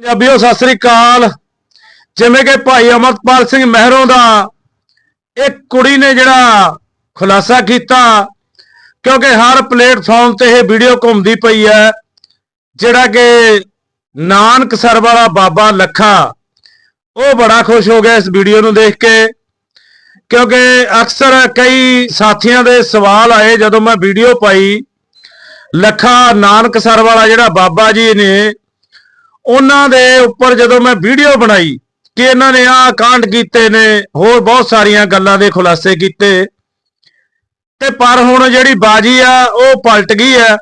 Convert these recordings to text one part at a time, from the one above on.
ਪੰਜਾਬੀਓ, ਸਤਿ ਸ੍ਰੀ ਅਕਾਲ। ਜਿਵੇਂ ਕਿ ਭਾਈ ਅਮਰਪਾਲ ਸਿੰਘ ਮਹਿਰੋਂ ਦਾ ਇੱਕ ਕੁੜੀ ਨੇ ਜਿਹੜਾ ਖੁਲਾਸਾ ਕੀਤਾ, ਕਿਉਂਕਿ ਹਰ ਪਲੇਟਫਾਰਮ ਤੇ ਇਹ ਵੀਡੀਓ ਘੁੰਮਦੀ ਪਈ ਹੈ, ਜਿਹੜਾ ਕਿ ਨਾਨਕ ਸਰ ਵਾਲਾ ਬਾਬਾ ਲੱਖਾ, ਉਹ ਬੜਾ ਖੁਸ਼ ਹੋ ਗਿਆ ਇਸ ਵੀਡੀਓ ਨੂੰ ਦੇਖ ਕੇ, ਕਿਉਂਕਿ ਅਕਸਰ ਕਈ ਸਾਥੀਆਂ ਦੇ ਸਵਾਲ ਆਏ ਜਦੋਂ ਮੈਂ ਵੀਡੀਓ ਪਾਈ, ਲੱਖਾ ਨਾਨਕ ਸਰ ਵਾਲਾ ਜਿਹੜਾ ਬਾਬਾ ਜੀ ਨੇ ਉਹਨਾਂ ਦੇ ਉੱਪਰ ਜਦੋਂ ਮੈਂ ਵੀਡੀਓ ਬਣਾਈ ਕਿ ਇਹਨਾਂ ਨੇ ਆਹ ਕਾਂਡ ਕੀਤੇ ਨੇ, ਹੋਰ ਬਹੁਤ ਸਾਰੀਆਂ ਗੱਲਾਂ ਦੇ ਖੁਲਾਸੇ ਕੀਤੇ। ਤੇ ਪਰ ਹੁਣ ਜਿਹੜੀ ਬਾਜੀ ਆ, ਉਹ ਪਲਟ ਗਈ ਆ।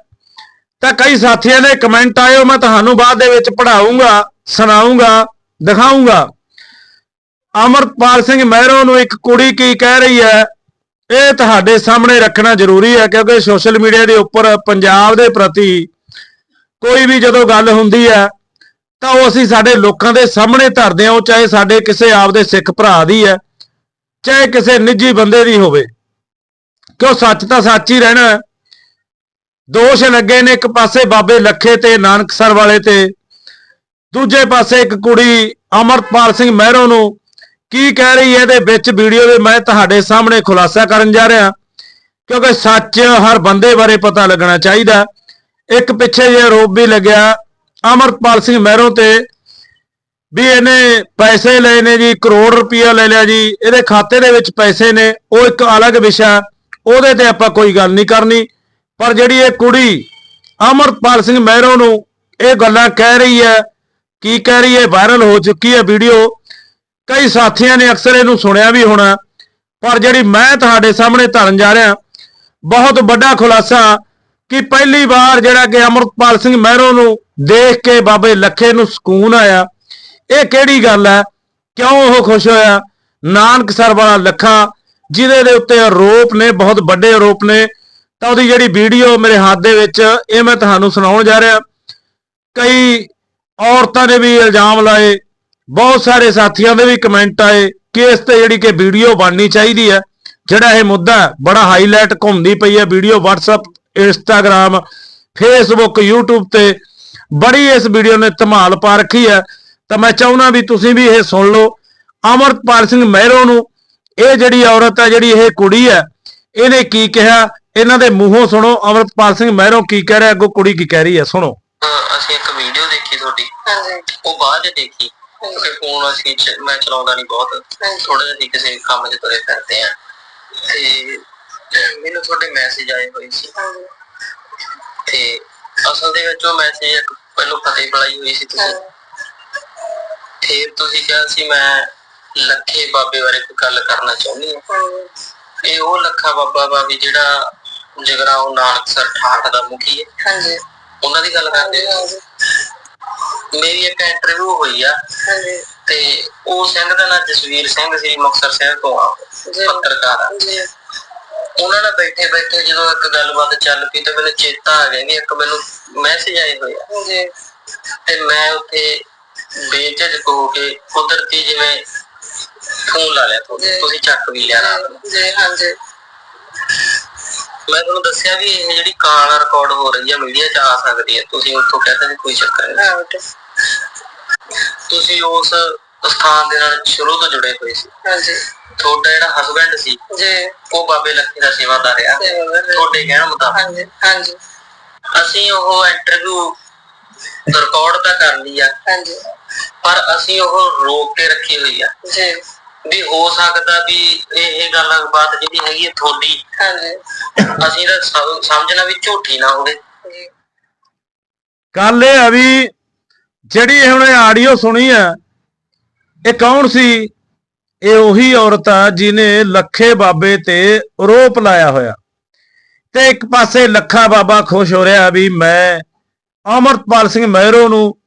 ਤਾਂ ਕਈ ਸਾਥੀਆਂ ਦੇ ਕਮੈਂਟ ਆਏ ਉਹ ਮੈਂ ਤੁਹਾਨੂੰ ਬਾਅਦ ਦੇ ਵਿੱਚ ਪੜਾਉਂਗਾ ਸੁਣਾਉਂਗਾ ਦਿਖਾਉਂਗਾ ਅਮਰਪਾਲ ਸਿੰਘ ਮਹਿਰੋ ਨੂੰ ਇੱਕ ਕੁੜੀ ਕੀ ਕਹਿ ਰਹੀ ਹੈ, ਇਹ ਤੁਹਾਡੇ ਸਾਹਮਣੇ ਰੱਖਣਾ ਜ਼ਰੂਰੀ ਹੈ, ਕਿਉਂਕਿ ਸੋਸ਼ਲ ਮੀਡੀਆ ਦੇ ਉੱਪਰ ਪੰਜਾਬ ਦੇ ਪ੍ਰਤੀ ਕੋਈ ਵੀ ਜਦੋਂ ਗੱਲ ਹੁੰਦੀ ਹੈ ਤਾਂ ਉਹ ਅਸੀਂ ਸਾਡੇ ਲੋਕਾਂ ਦੇ ਸਾਹਮਣੇ ਧਰਦੇ ਹਾਂ, ਉਹ ਚਾਹੇ ਸਾਡੇ ਕਿਸੇ ਆਪਦੇ ਸਿੱਖ ਭਰਾ ਦੀ ਹੈ, ਚਾਹੇ ਕਿਸੇ ਨਿੱਜੀ ਬੰਦੇ ਦੀ ਹੋਵੇ। ਕਿਉਂ ਸੱਚ ਤਾਂ ਸੱਚ ਹੀ ਰਹਿਣਾ ਹੈ। ਦੋਸ਼ ਲੱਗੇ ਨੇ ਇੱਕ ਪਾਸੇ ਬਾਬੇ ਲੱਖੇ ਤੇ ਨਾਨਕਸਰ ਵਾਲੇ ਤੇ, ਦੂਜੇ ਪਾਸੇ ਇੱਕ ਕੁੜੀ ਅਮਰਪਾਲ ਸਿੰਘ ਮਹਿਰੋਂ ਨੂੰ ਕੀ ਕਹਿ ਰਹੀ ਹੈ, ਇਹਦੇ ਵਿੱਚ ਵੀਡੀਓ ਦੇ ਮੈਂ ਤੁਹਾਡੇ ਸਾਹਮਣੇ ਖੁਲਾਸਾ ਕਰਨ ਜਾ ਰਿਹਾ। ਕਿਉਂਕਿ ਸੱਚ ਹਰ ਬੰਦੇ ਬਾਰੇ ਪਤਾ ਲੱਗਣਾ ਚਾਹੀਦਾ। ਇੱਕ ਪਿੱਛੇ ਜੇ ਆਰੋਪ ਵੀ ਲੱਗਿਆ ਅਮਰਪਾਲ ਸਿੰਘ ਮਹਿਰੋ ਤੇ ਵੀ ਇਹਨੇ ਪੈਸੇ ਲਏ ਨੇ ਜੀ, ਕਰੋੜ ਰੁਪਇਆ ਲੈ ਲਿਆ ਜੀ। ਇਹਦੇ ਖਾਤੇ ਦੇ ਵਿੱਚ ਪੈਸੇ ਨੇ, ਉਹ ਇੱਕ ਅਲੱਗ ਵਿਸ਼ਾ। ਉਹਦੇ ਤੇ ਆਪਾਂ ਕੋਈ ਗੱਲ ਨਹੀਂ ਕਰਨੀ। ਪਰ ਜਿਹੜੀ ਇਹ ਕੁੜੀ ਅਮਰਪਾਲ ਸਿੰਘ ਮਹਿਰੋ ਨੂੰ ਇਹ ਗੱਲਾਂ ਕਹਿ ਰਹੀ ਹੈ, ਕੀ ਕਹਿ ਰਹੀ ਹੈ ਵਾਇਰਲ ਹੋ ਚੁੱਕੀ ਹੈ ਵੀਡੀਓ ਕਈ ਸਾਥੀਆਂ ਨੇ ਅਕਸਰ ਇਹਨੂੰ ਸੁਣਿਆ ਵੀ ਹੋਣਾ। ਪਰ ਜਿਹੜੀ ਮੈਂ ਤੁਹਾਡੇ ਸਾਹਮਣੇ ਧਰਨ ਜਾ ਰਿਹਾ, ਬਹੁਤ ਵੱਡਾ ਖੁਲਾਸਾ ਕਿ ਪਹਿਲੀ ਵਾਰ ਜਿਹੜਾ ਕਿ ਅਮਰਪਾਲ ਸਿੰਘ ਮਹਿਰੋ ਨੂੰ ਦੇਖ ਕੇ ਬਾਬੇ ਲੱਖੇ ਨੂੰ ਸਕੂਨ ਆਇਆ। ਇਹ ਕਿਹੜੀ ਗੱਲ ਹੈ? ਕਿਉਂ ਉਹ ਖੁਸ਼ ਹੋਇਆ? ਨਾਨਕ ਸਰ ਵਾਲਾ ਲੱਖਾ, ਜਿਹਦੇ ਦੇ ਉੱਤੇ ਆਰੋਪ ਨੇ, ਬਹੁਤ ਵੱਡੇ ਆਰੋਪ ਨੇ, ਤਾਂ ਉਹਦੀ ਜਿਹੜੀ ਵੀਡੀਓ ਮੇਰੇ ਹੱਥ ਦੇ ਵਿੱਚ, ਇਹ ਮੈਂ ਤੁਹਾਨੂੰ ਸੁਣਾਉਣ ਜਾ ਰਿਹਾ। ਕਈ ਔਰਤਾਂ ਨੇ ਵੀ ਇਲਜ਼ਾਮ ਲਾਏ, ਬਹੁਤ ਸਾਰੇ ਸਾਥੀਆਂ ਦੇ ਵੀ ਕਮੈਂਟ ਆਏ ਕਿ ਇਸ ਤੇ ਜਿਹੜੀ ਕਿ ਵੀਡੀਓ ਬਣਨੀ ਚਾਹੀਦੀ ਹੈ। ਜਿਹੜਾ ਇਹ ਮੁੱਦਾ ਬੜਾ ਹਾਈਲਾਈਟ ਘੁੰਮਦੀ ਪਈ ਹੈ video WhatsApp Instagram Facebook YouTube ਤੇ ਬੜੀ ਇਸ ਵੀਡੀਓ ਨੇ ਧਮਾਲ ਪਾ ਰੱਖੀ ਹੈ। ਤਾਂ ਮੈਂ ਚਾਹੁੰਦਾ ਵੀ ਤੁਸੀਂ ਵੀ ਇਹ ਸੁਣ ਲਓ। ਅਮਰਪਾਲ ਸਿੰਘ ਮਹਿਰੋ ਨੂੰ ਇਹ ਜਿਹੜੀ ਔਰਤ ਹੈ ਜਿਹੜੀ ਇਹ ਕੁੜੀ ਹੈ ਇਹਨੇ ਕੀ ਕਿਹਾ? ਇਹਨਾਂ ਦੇ ਮੂੰਹੋਂ ਸੁਣੋ। ਅਮਰਪਾਲ ਸਿੰਘ ਮਹਿਰੋ ਕੀ ਕਹਿ ਰਿਹਾ ਅੱਗੋਂ ਕੁੜੀ ਕੀ ਕਹਿ ਰਹੀ ਹੈ ਸੁਣੋ। ਅਸੀਂ ਇੱਕ ਵੀਡੀਓ ਦੇਖੀ ਤੁਹਾਡੀ। ਹਾਂਜੀ। ਉਹ ਬਾਅਦ ਚ ਦੇਖੀ। ਕਿਉਂਕਿ ਫੋਨ ਅਸੀਂ ਮੈਂ ਚਲਾਉਂਦਾ ਨਹੀਂ ਬਹੁਤ। ਥੋੜਾ ਜਿਹਾ ਕਿਸੇ ਕੰਮ 'ਚ ਤੁਰੇ ਫਿਰਦੇ ਆ ਤੇ ਮੈਨੂੰ ਤੁਹਾਡੇ ਮੈਸੇਜ ਆਏ ਹੋਏ ਸੀ। ਤੇ ਅਸਲ ਦੇ ਵਿੱਚ ਉਹ ਮੈਸੇਜ ਇੱਕ ਪਹਿਲਾਂ ਫਤਿਹ ਬੁਲਾਈ ਹੋਈ ਸੀ ਤੁਸੀਂ। ਫਿਰ ਤੁਸੀਂ ਕਿਹਾ ਸੀ ਮੈਂ ਲੱਖੇ ਬਾਬੇ ਬਾਰੇ ਕੋਈ ਗੱਲ ਕਰਨਾ ਚਾਹੁੰਦੀ ਹਾਂ। ਇਹ ਉਹ ਲੱਖਾ ਬਾਬਾ ਵੀ ਜਿਹੜਾ ਜਗਰਾਉਂ ਨਾਨਕਸਰ ਠਾਠ ਦਾ ਮੁਖੀ ਹੈ ਹਾਂਜੀ। ਉਹਨਾਂ ਦੀ ਗੱਲ ਕਰਦੇ ਹੋ ਮੇਰੀ ਇੱਕ ਇੰਟਰਵਿਊ ਹੋਈ ਆ। ਤੇ ਉਹ ਸਿੰਘ ਦਾ ਨਾਂ ਜਸਵੀਰ ਸਿੰਘ ਸੀ ਮੁਕਤਸਰ ਸਾਹਿਬ ਤੋਂ ਆ। ਪੱਤਰਕਾਰ ਆ। ਉਹਨਾਂ ਨਾਲ ਬੈਠੇ ਬੈਠੇ ਜਦੋਂ ਇੱਕ ਗੱਲਬਾਤ ਚੱਲ ਪਈ ਤੇ ਮੈਨੂੰ ਚੇਤਾ ਆ ਗਿਆ ਵੀ ਇੱਕ ਮੈਨੂੰ ਮੈਸੇਜ ਆਏ ਹੋਏ ਆ। ਜੀ ਤੇ ਮੈਂ ਉੱਥੇ ਬੇਝਿਜਕ ਹੋ ਕੇ ਕੁਦਰਤੀ ਜਿਵੇਂ ਫੋਨ ਲਾ ਲਿਆ ਤੁਹਾਡੇ ਜੀ। ਤੁਸੀਂ ਚੱਕ ਵੀ ਲਿਆ ਰਾਤ ਨੂੰ। ਜੀ ਹਾਂਜੀ। ਮੈਂ ਤੁਹਾਨੂੰ ਦੱਸਿਆ ਵੀ ਇਹ ਜਿਹੜੀ ਕਾਲ ਰਿਕਾਰਡ ਹੋ ਰਹੀ ਹੈ ਮੀਡੀਆ 'ਚ ਆ ਸਕਦੀ ਹੈ ਤੁਸੀਂ ਉੱਥੋਂ ਕਹਿੰਦੇ ਕੋਈ ਚੱਕਰ ਨਹੀਂ ਤੁਸੀਂ ਉਸ ਸਥਾਨ ਦੇ ਨਾਲ ਸ਼ੁਰੂ ਤੋਂ ਜੁੜੇ ਹੋਏ ਸੀ। ਹਾਂਜੀ। ਤੁਹਾਡਾ ਜਿਹੜਾ ਹਸਬੰਡ ਸੀ ਜੀ। ਉਹ ਬਾਬੇ ਲੱਖੀ ਦਾ ਸੇਵਾਦਾਰ ਰਹੇ। ਤੁਹਾਡੇ ਕਹਿਣ ਮੁਤਾਬਕ। ਹਾਂਜੀ ਹਾਂਜੀ। ਅਸੀਂ ਉਹ ਇੰਟਰਵਿਊ ਰਿਕਾਰਡ ਤਾਂ ਕਰ ਲਈ ਆ। ਹਾਂਜੀ। ਪਰ ਅਸੀਂ ਉਹ ਰੋਕ ਕੇ ਰੱਖੀ ਹੋਈ ਆ। ਜੀ। ਵੀ ਹੋ ਸਕਦਾ ਵੀ ਇਹ ਗੱਲ ਬਾਤ ਜਿਹੜੀ ਹੈਗੀ ਹੈ ਹਾਂਜੀ। ਅਸੀਂ ਤਾਂ ਸਮ- ਸਮਝਣਾ ਵੀ ਝੂਠੀ ਨਾ ਹੋਵੇ। ਗੱਲ ਇਹ ਆ ਵੀ ਜਿਹੜੀ ਹੁਣ ਆਡੀਓ ਸੁਣੀ ਆ ਇਹ ਕੌਣ ਸੀ? ਇਹ ਉਹੀ ਔਰਤ ਆ ਜਿਨੇ ਲੱਖੇ ਬਾਬੇ ਤੇ ਆਰੋਪ ਲਾਇਆ ਹੋਇਆ। ਤੇ ਇੱਕ ਪਾਸੇ ਲੱਖਾ ਬਾਬਾ ਖੁਸ਼ ਹੋ ਰਿਹਾ ਵੀ ਮੈਂ ਅਮਰਪਾਲ ਸਿੰਘ ਮਹਿਰੋ ਨੂੰ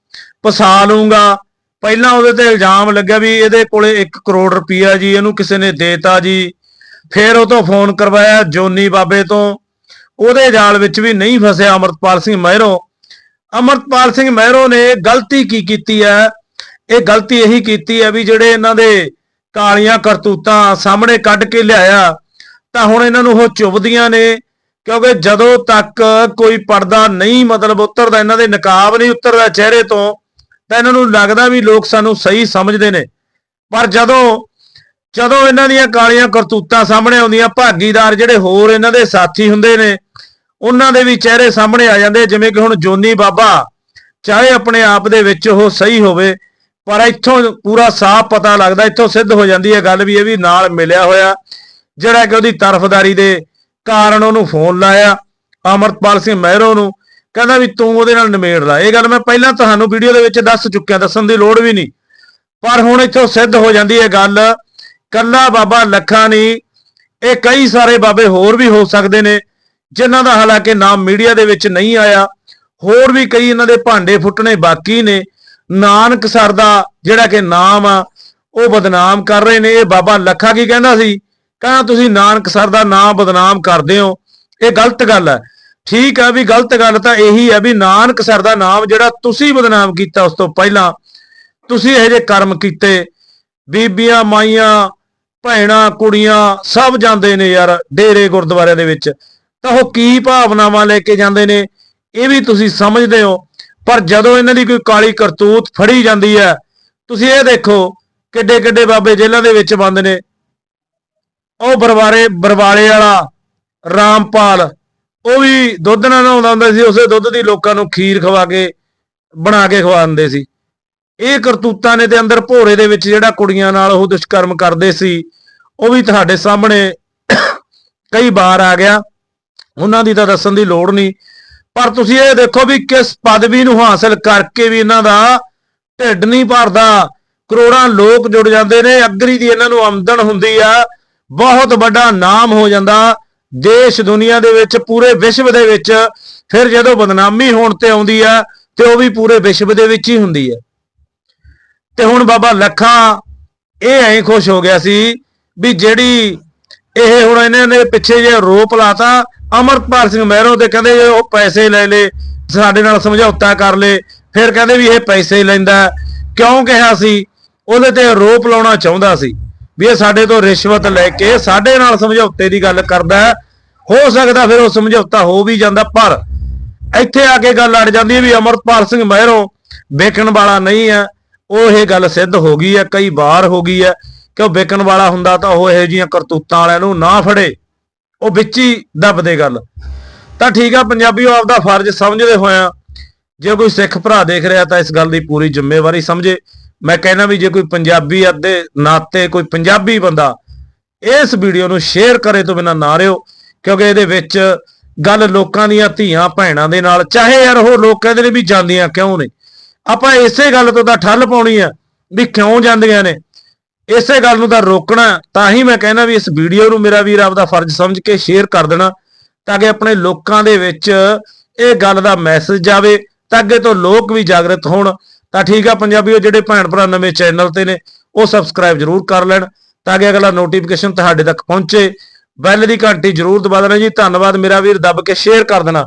ਫਸਾ ਲੂੰਗਾ ਪਹਿਲਾਂ ਉਹਦੇ ਤੇ ਇਲਜ਼ਾਮ ਲੱਗਿਆ ਵੀ ਇਹਦੇ ਕੋਲੇ 1 ਕਰੋੜ ਰੁਪਈਆ ਜੀ ਇਹਨੂੰ ਕਿਸੇ ਨੇ ਦੇਤਾ ਜੀ। ਫਿਰ ਉਹ ਤੋਂ ਫੋਨ ਕਰਵਾਇਆ ਜੋਨੀ ਬਾਬੇ ਤੋਂ। ਉਹਦੇ ਜਾਲ ਵਿੱਚ ਵੀ ਨਹੀਂ ਫਸਿਆ ਅਮਰਪਾਲ ਸਿੰਘ ਮਹਿਰੋ। ਅਮਰਪਾਲ ਸਿੰਘ ਮਹਿਰੋ ਨੇ ਗਲਤੀ ਕੀ ਕੀਤੀ ਹੈ? ਇਹ ਗਲਤੀ ਇਹੀ ਕੀਤੀ ਹੈ ਵੀ ਜਿਹੜੇ ਇਹਨਾਂ ਦੇ ਕਾਲੀਆਂ ਕਰਤੂਤਾਂ ਸਾਹਮਣੇ ਕੱਢ ਕੇ ਲਿਆਇਆ, ਤਾਂ ਹੁਣ ਇਹਨਾਂ ਨੂੰ ਉਹ ਚੁੱਭਦੀਆਂ ਨੇ, ਕਿਉਂਕਿ ਜਦੋਂ ਤੱਕ ਕੋਈ ਪਰਦਾ ਨਹੀਂ ਮਤਲਬ ਉਤਰਦਾ, ਇਹਨਾਂ ਦੇ ਨਕਾਬ ਨਹੀਂ ਉਤਰਦਾ ਚਿਹਰੇ ਤੋਂ, ਤਾਂ ਇਹਨਾਂ ਨੂੰ ਲੱਗਦਾ ਵੀ ਲੋਕ ਸਾਨੂੰ ਸਹੀ ਸਮਝਦੇ ਨੇ। ਪਰ ਜਦੋਂ ਜਦੋਂ ਇਹਨਾਂ ਦੀਆਂ ਕਾਲੀਆਂ ਕਰਤੂਤਾਂ ਸਾਹਮਣੇ ਆਉਂਦੀਆਂ, ਭਾਗੀਦਾਰ ਜਿਹੜੇ ਹੋਰ ਇਹਨਾਂ ਦੇ ਸਾਥੀ ਹੁੰਦੇ ਨੇ, ਉਹਨਾਂ ਦੇ ਵੀ ਚਿਹਰੇ ਸਾਹਮਣੇ ਆ ਜਾਂਦੇ, ਜਿਵੇਂ ਕਿ ਹੁਣ ਜੋਨੀ ਬਾਬਾ, ਚਾਹੇ ਆਪਣੇ ਆਪ ਦੇ ਵਿੱਚ ਉਹ ਸਹੀ ਹੋਵੇ ਪਰ ਇੱਥੋਂ ਪੂਰਾ ਸਾਫ਼ ਪਤਾ ਲੱਗਦਾ, ਇੱਥੋਂ ਸਿੱਧ ਹੋ ਜਾਂਦੀ ਹੈ ਗੱਲ ਵੀ ਇਹ ਵੀ ਨਾਲ ਮਿਲਿਆ ਹੋਇਆ। ਜਿਹੜਾ ਕਿ ਉਹਦੀ ਤਰਫਦਾਰੀ ਦੇ ਕਾਰਨ ਉਹਨੂੰ ਫੋਨ ਲਾਇਆ ਅਮਰਪਾਲ ਸਿੰਘ ਮਹਿਰੋ ਨੂੰ, ਕਹਿੰਦਾ ਵੀ ਤੂੰ ਉਹਦੇ ਨਾਲ ਨਿਮੇੜ ਇਹ ਗੱਲ ਮੈਂ ਪਹਿਲਾਂ ਤੁਹਾਨੂੰ ਵੀਡੀਓ ਦੇ ਵਿੱਚ ਦੱਸ ਚੁੱਕਿਆ, ਦੱਸਣ ਦੀ ਲੋੜ ਵੀ ਨਹੀਂ। ਪਰ ਹੁਣ ਇੱਥੋਂ ਸਿੱਧ ਹੋ ਜਾਂਦੀ ਹੈ ਗੱਲ, ਕੱਲਾ ਬਾਬਾ ਲੱਖਾ ਨਹੀਂ, ਇਹ ਕਈ ਸਾਰੇ ਬਾਬੇ ਹੋਰ ਵੀ ਹੋ ਸਕਦੇ ਨੇ, ਜਿਨ੍ਹਾਂ ਦਾ ਹਾਲਾਂਕਿ ਨਾਮ ਮੀਡੀਆ ਦੇ ਵਿੱਚ ਨਹੀਂ ਆਇਆ। ਹੋਰ ਵੀ ਕਈ ਇਹਨਾਂ ਦੇ ਭਾਂਡੇ ਫੁੱਟਣੇ ਬਾਕੀ ਨੇ। ਨਾਨਕ ਸਰ ਦਾ ਜਿਹੜਾ ਕਿ ਨਾਮ ਆ, ਉਹ ਬਦਨਾਮ ਕਰ ਰਹੇ ਨੇ। ਇਹ ਬਾਬਾ ਲੱਖਾ ਕੀ ਕਹਿੰਦਾ ਸੀ? ਕਹਿੰਦਾ, ਤੁਸੀਂ ਨਾਨਕ ਸਰ ਦਾ ਨਾਮ ਬਦਨਾਮ ਕਰਦੇ ਹੋ। ਇਹ ਗਲਤ ਗੱਲ ਹੈ। ਠੀਕ ਹੈ ਵੀ ਗਲਤ ਗੱਲ ਤਾਂ ਇਹੀ ਹੈ ਵੀ ਨਾਨਕ ਸਰ ਦਾ ਨਾਮ ਜਿਹੜਾ ਤੁਸੀਂ ਬਦਨਾਮ ਕੀਤਾ ਉਸ ਤੋਂ ਪਹਿਲਾਂ, ਤੁਸੀਂ ਇਹੋ ਜਿਹੇ ਕਰਮ ਕੀਤੇ। ਬੀਬੀਆਂ, ਮਾਈਆਂ, ਭੈਣਾਂ, ਕੁੜੀਆਂ ਸਭ ਜਾਂਦੇ ਨੇ ਯਾਰ ਡੇਰੇ ਗੁਰਦੁਆਰਿਆਂ ਦੇ ਵਿੱਚ। ਤਾਂ ਉਹ ਕੀ ਭਾਵਨਾਵਾਂ ਲੈ ਕੇ ਜਾਂਦੇ ਨੇ? ਇਹ ਵੀ ਤੁਸੀਂ ਸਮਝਦੇ ਹੋ। ਪਰ ਜਦੋਂ ਇਹਨਾਂ ਦੀ ਕੋਈ ਕਾਲੀ ਕਰਤੂਤ ਫੜੀ ਜਾਂਦੀ ਹੈ, ਤੁਸੀਂ ਇਹ ਦੇਖੋ ਕਿੱਡੇ ਕਿੱਡੇ ਬਾਬੇ ਜੇਲ੍ਹਾਂ ਦੇ ਵਿੱਚ ਬੰਦ ਨੇ। ਉਹ ਬਰਵਾਰੇ ਬਰਵਾਲੇ ਵਾਲਾ ਰਾਮਪਾਲ, ਉਹ ਵੀ ਦੁੱਧ ਨਾਲ ਨਹਾਉਂਦਾ ਹੁੰਦਾ ਸੀ, ਉਸੇ ਦੁੱਧ ਦੀ ਲੋਕਾਂ ਨੂੰ ਖੀਰ ਖਵਾ ਕੇ, ਬਣਾ ਕੇ ਖਵਾ ਦਿੰਦੇ ਸੀ। ਇਹ ਕਰਤੂਤਾਂ ਨੇ ਤੇ ਅੰਦਰ ਭੋਰੇ ਦੇ ਵਿੱਚ ਜਿਹੜਾ ਕੁੜੀਆਂ ਨਾਲ ਉਹ ਦੁਸ਼ਕਰਮ ਕਰਦੇ ਸੀ, ਉਹ ਵੀ ਤੁਹਾਡੇ ਸਾਹਮਣੇ ਕਈ ਵਾਰ ਆ ਗਿਆ। ਉਹਨਾਂ ਦੀ ਤਾਂ ਦੱਸਣ ਦੀ ਲੋੜ ਨਹੀਂ। ਪਰ ਤੁਸੀਂ ਇਹ ਦੇਖੋ ਵੀ ਕਿਸ ਪਦਵੀ ਨੂੰ ਹਾਸਲ ਕਰਕੇ ਵੀ ਇਹਨਾਂ ਦਾ ਢਿੱਡ ਨਹੀਂ ਭਰਦਾ। ਕਰੋੜਾਂ ਲੋਕ ਜੁੜ ਜਾਂਦੇ ਨੇ, ਅਗਰੀ ਦੀ ਇਹਨਾਂ ਨੂੰ ਆਮਦਨ ਹੁੰਦੀ ਆ, ਬਹੁਤ ਵੱਡਾ ਨਾਮ ਹੋ ਜਾਂਦਾ। ਦੇਸ਼ ਦੁਨੀਆ ਦੇ ਵਿੱਚ, ਪੂਰੇ ਵਿਸ਼ਵ ਦੇ ਵਿੱਚ, ਫਿਰ ਜਦੋਂ ਬਦਨਾਮੀ ਹੋਣ ਤੇ ਆਉਂਦੀ ਆ, ਤੇ ਉਹ ਵੀ ਪੂਰੇ ਵਿਸ਼ਵ ਦੇ ਵਿੱਚ ਹੀ ਹੁੰਦੀ ਹੈ ਤੇ ਹੁਣ ਬਾਬਾ ਲੱਖਾਂ, ਇਹ ਐਂ ਖੁਸ਼ ਹੋ ਗਿਆ ਸੀ ਵੀ ਜਿਹੜੀ ਇਹ ਹੁਣ ਇਹਨਾਂ ਨੇ ਪਿੱਛੇ ਜੇ ਰੋਪ ਲਾਤਾ ਅਮਰਪਾਲ ਸਿੰਘ ਮਹਿਰੋ ਤੇ ਕਹਿੰਦੇ ਉਹ ਪੈਸੇ ਲੈ ਲੇ, ਸਾਡੇ ਨਾਲ ਸਮਝੌਤਾ ਕਰ ਲੇ, ਫਿਰ ਕਹਿੰਦੇ ਵੀ ਇਹ ਪੈਸੇ ਲੈਂਦਾ, ਕਿਉਂ ਕਿਹਾ ਸੀ? ਉਹਦੇ ਤੇ ਰੋਪ ਲਾਉਣਾ ਚਾਹੁੰਦਾ ਸੀ ਵੀ ਇਹ ਸਾਡੇ ਤੋਂ ਰਿਸ਼ਵਤ ਲੈ ਕੇ ਸਾਡੇ ਨਾਲ ਸਮਝੌਤੇ ਦੀ ਗੱਲ ਕਰਦਾ ਹੋ। ਸਕਦਾ ਫਿਰ ਉਹ ਸਮਝੌਤਾ ਹੋ ਵੀ ਜਾਂਦਾ, ਪਰ ਇੱਥੇ ਆ ਕੇ ਗੱਲ ਅੜ ਜਾਂਦੀ ਹੈ ਵੀ ਅਮਰਪਾਲ ਸਿੰਘ ਮਹਿਰੋਂ ਵੇਖਣ ਵਾਲਾ ਨਹੀਂ ਹੈ। ਉਹ ਇਹ ਗੱਲ ਸਿੱਧ ਹੋ ਗਈ ਹੈ, ਕਈ ਵਾਰ ਹੋ ਗਈ ਹੈ। ਕਿ ਉਹ ਵੇਖਣ ਵਾਲਾ ਹੁੰਦਾ ਤਾਂ ਉਹ ਇਹੋ ਜਿਹੀਆਂ ਕਰਤੂਤਾਂ ਵਾਲਿਆਂ ਨੂੰ ਨਾ ਫੜੇ, ਉਹ ਵਿੱਚ ਹੀ ਦੱਬਦੇ ਗੱਲ। ਤਾਂ ਠੀਕ ਆ, ਪੰਜਾਬੀਓ ਆਪਦਾ ਫਰਜ਼ ਸਮਝਦੇ ਹੋਇਆ ਜੇ ਕੋਈ ਸਿੱਖ ਭਰਾ ਦੇਖ ਰਿਹਾ ਤਾਂ ਇਸ ਗੱਲ ਦੀ ਪੂਰੀ ਜ਼ਿੰਮੇਵਾਰੀ ਸਮਝੇ। ਮੈਂ ਕਹਿੰਦਾ ਵੀ ਜੇ ਕੋਈ ਪੰਜਾਬੀ ਅੱਦੇ ਨਾਤੇ ਕੋਈ ਪੰਜਾਬੀ ਬੰਦਾ ਇਸ ਵੀਡੀਓ ਨੂੰ ਸ਼ੇਅਰ ਕਰੇ ਤੋਂ ਬਿਨਾਂ ਨਾ ਰਿਓ ਕਿਉਂਕਿ ਇਹਦੇ ਵਿੱਚ ਗੱਲ ਲੋਕਾਂ ਦੀਆਂ ਧੀਆਂ ਭੈਣਾਂ ਦੇ ਨਾਲ, ਚਾਹੇ ਯਾਰ ਉਹ ਲੋਕ ਕਹਿੰਦੇ ਨੇ ਵੀ ਜਾਂਦੀਆਂ ਕਿਉਂ ਨੇ। ਆਪਾਂ ਇਸੇ ਗੱਲ ਤੋਂ ਤਾਂ ਠੱਲ ਪਾਉਣੀ ਆ ਵੀ ਕਿਉਂ ਜਾਂਦੀਆਂ ਨੇ। ਇਸੇ ਗੱਲ ਨੂੰ ਤਾਂ ਰੋਕਣਾ, ਤਾਂ ਹੀ ਮੈਂ ਕਹਿੰਦਾ ਵੀ ਇਸ ਵੀਡੀਓ ਨੂੰ ਮੇਰਾ ਵੀਰ ਆਪਦਾ ਫਰਜ਼ ਸਮਝ ਕੇ ਸ਼ੇਅਰ ਕਰ ਦੇਣਾ, ਤਾਂ ਕਿ ਆਪਣੇ ਲੋਕਾਂ ਦੇ ਵਿੱਚ ਇਹ ਗੱਲ ਦਾ ਮੈਸੇਜ ਜਾਵੇ ਤਾਂ ਅੱਗੇ ਤੋਂ ਲੋਕ ਵੀ ਜਾਗਰਤ ਹੋਣ। ਤਾਂ ਠੀਕ ਆ ਪੰਜਾਬੀਓ, ਜਿਹੜੇ ਭੈਣ ਭਰਾ ਨਵੇਂ ਚੈਨਲ ਤੇ ਨੇ, ਉਹ ਸਬਸਕ੍ਰਾਈਬ ਜਰੂਰ ਕਰ ਲੈਣ, ਤਾਂ ਕਿ ਅਗਲਾ ਨੋਟੀਫਿਕੇਸ਼ਨ ਤੁਹਾਡੇ ਤੱਕ ਪਹੁੰਚੇ। ਬੈਲ ਦੀ ਘੰਟੀ ਜਰੂਰ ਦਬਾ ਦੇਣਾ ਜੀ। ਧੰਨਵਾਦ ਮੇਰਾ ਵੀਰ, ਦੱਬ ਕੇ ਸ਼ੇਅਰ ਕਰ ਦੇਣਾ।